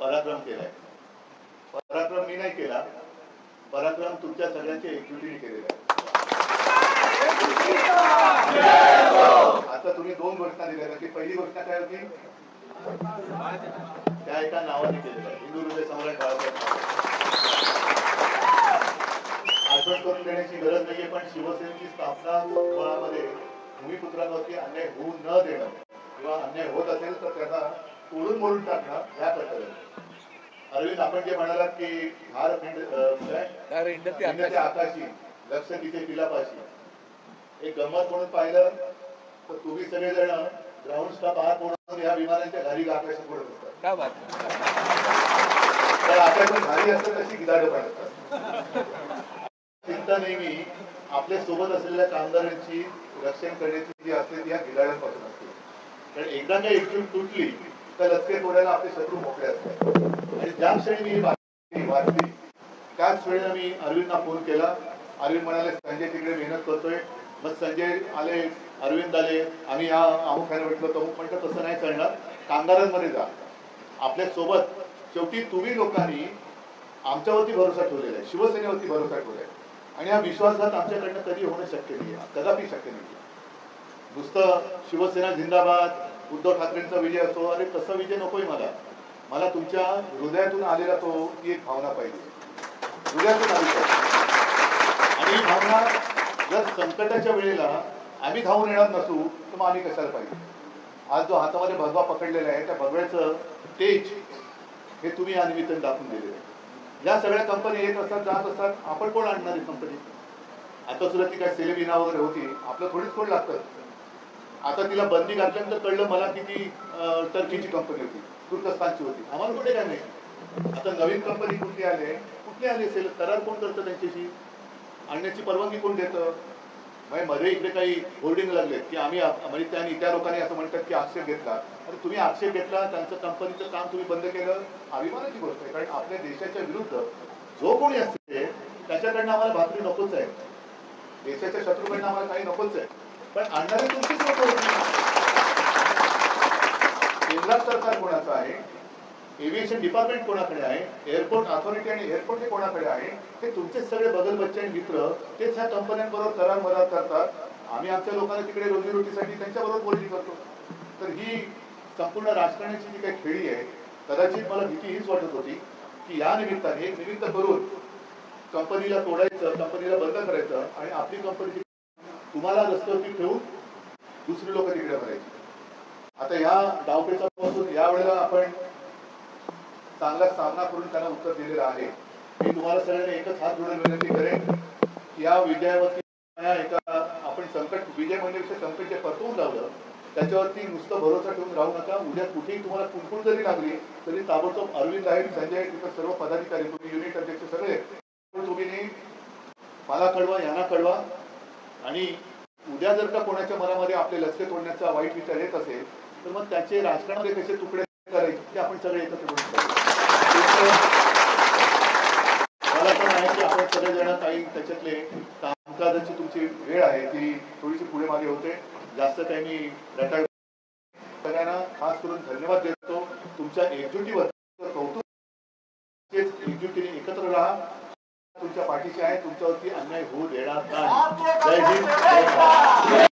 पराक्रम केलाय. पराक्रम मी नाही केला. पराक्रम तुमच्या सगळ्यांच्या एकजुटीने केलेला आहे. आता तुम्ही दोन घोषणा दिल्या की पहिली घोषणा काय होती? त्या एका नावाने केलेलं आहे हिंदू हृदय सम्राट बाळासाहेब आठवण करून देण्याची गरज नाहीये पण शिवसेनेची स्थापना मुळामध्ये भूमिपुत्रांवरती अन्याय होऊ न देणं किंवा अन्याय होत असेल तर त्याचा तोडून मोडून टाकणं या कर्तव्य अरविंद आपण जे म्हणालात की हार खंड अं, काय खंड ते आकाशी लक्ष तिथे पिलापाशी एक गंमत म्हणून पाहिलं तर तुम्ही सगळेजण ग्राउंड स्टाफ आहात म्हणून या विमानांच्या घरी आकाशात उडत असतात क्या बात तर आकाशात घारी असतात तशी गिदाडं चिंता नेहमी आपल्यासोबत असलेल्या कामगारांची रक्षण करण्याची जी असते ती या गिदाड्यांपासून असते कारण एकदा का एकजूट तुटली तर लचके बोलायला आपले शत्रू मोकळे असतात. आणि ज्या क्षणी मी ही बातमी वाचली त्याच वेळेला मी अरविंदना फोन केला. अरविंद म्हणाले संजय तिकडे मेहनत करतोय. मग संजय आले अरविंद आले. आम्ही या अमुखाने म्हटलं तमुक म्हटलं तसं नाही चालणार. कामगारांमध्ये जा. आपल्यासोबत शेवटी तुम्ही लोकांनी आमच्यावरती भरोसा ठेवलेला आहे. शिवसेनेवरती भरोसा ठेवलाय आणि हा विश्वासघात आमच्याकडनं कधी होणं शक्य नाही कदापि शक्य नाही नुसतं शिवसेना जिंदाबाद उद्धव ठाकरेंचा विजय असो अरे तसा विजय नकोय मला. मला तुमच्या हृदयातून आलेला तो ती एक भावना पाहिजे. हृदयातून आली पाहिजे. आणि ही भावना जर संकटाच्या वेळेला आम्ही धावून येणार नसू तर मग आम्ही कशाला पाहिजे? आज जो हातामध्ये भगवा पकडलेला आहे त्या भगव्याचं तेज हे तुम्ही या निमित्ताने दाखवून दिलेलं आहे. या सगळ्या कंपनी येत असतात जात असतात आपण कोण आणणार आहे कंपनी आता सुद्धा ती काय सेलेबिना वगैरे होती आपलं थोडीच कोण लागतं? आता तिला बंदी घातल्यानंतर कळलं मला की ती टर्कीची कंपनी होती तुर्कस्तानची होती. आम्हाला कुठे काय नाही आता नवीन कंपनी कुठली आले? कुठली आली असेल? करार कोण करतं त्यांच्याशी? आणण्याची परवानगी कोण देतं? म्हणजे मध्ये इकडे काही होर्डिंग लागले की आम्ही म्हणजे त्यांनी त्या लोकांनी असं म्हणतात की आक्षेप घेतला. अरे तुम्ही आक्षेप घेतला त्यांचं कंपनीचं काम तुम्ही बंद केलं? अभिमानाची गोष्ट आहे कारण आपल्या देशाच्या विरुद्ध जो कोणी असते त्याच्याकडनं आम्हाला भाकरी नकोच आहे. देशाच्या शत्रूकडनं आम्हाला काही नकोच आहे. पण आणणारे तुमचीच लोक केंद्रात सरकार कोणाचं आहे? एव्हिएशन डिपार्टमेंट कोणाकडे आहे? एअरपोर्ट अथॉरिटी आणि एअरपोर्ट हे कोणाकडे आहे? हे तुमचेच सगळे बगल बच्चे आणि मित्र तेच ह्या कंपन्यांबरोबर करार मदत करतात. आम्ही आमच्या लोकांना तिकडे रोजीरोटीसाठी त्यांच्याबरोबर बोलणी करतो. तर ही संपूर्ण राजकारणाची जी काही खेळी आहे कदाचित मला भीती हीच वाटत होती की या निमित्ताने एक निमित्त करून कंपनीला तोडायचं कंपनीला बंद करायचं आणि आपली कंपनी तुम्हाला रस्त्यावरती ठेवून दुसरी लोक तिकडे भरायची. आता ह्या डावपेचापासून या वेळेला आपण चांगला सामना करून त्यांना उत्तर दिलेलं आहे. मी तुम्हाला सगळ्यांना एकच हात जोडून विनंती करेन या विजयावरती एका आपण संकट विजय म्हणण्यापेक्षा संकट जे परतवून लावलं त्याच्यावरती नुसतं भरोसा ठेवून राहू नका. उद्या कुठेही तुम्हाला कुणकुण जरी लागली तरी ताबडतोब अरविंद आहे संजय तिथं सर्व पदाधिकारी तुम्ही युनिट अध्यक्ष सगळे पण तुम्ही मला कळवा यांना कळवा. आणि उद्या जर का कोणाच्या मनामध्ये आपले लक्ष तोडण्याचा वाईट विचार येत असेल तर मग त्याचे राजकारणामध्ये कसे तुकडे करायचे ते आपण सगळे एकत्र मिळून मला पण आहे की आपण सगळेजण काही त्याच्यातले कामकाजाची तुमची वेळ आहे ती थोडीशी पुढे मागे होते. जास्त काही मी रटाळ सगळ्यांना खास करून धन्यवाद देतो. तुमच्या एकजुटीवर कौतुक. एकजुटीने एकत्र राहा. तुमच्या पाठीशी आहे तुमच्यावरती अन्याय होऊ देणार नाही. जय हिंद.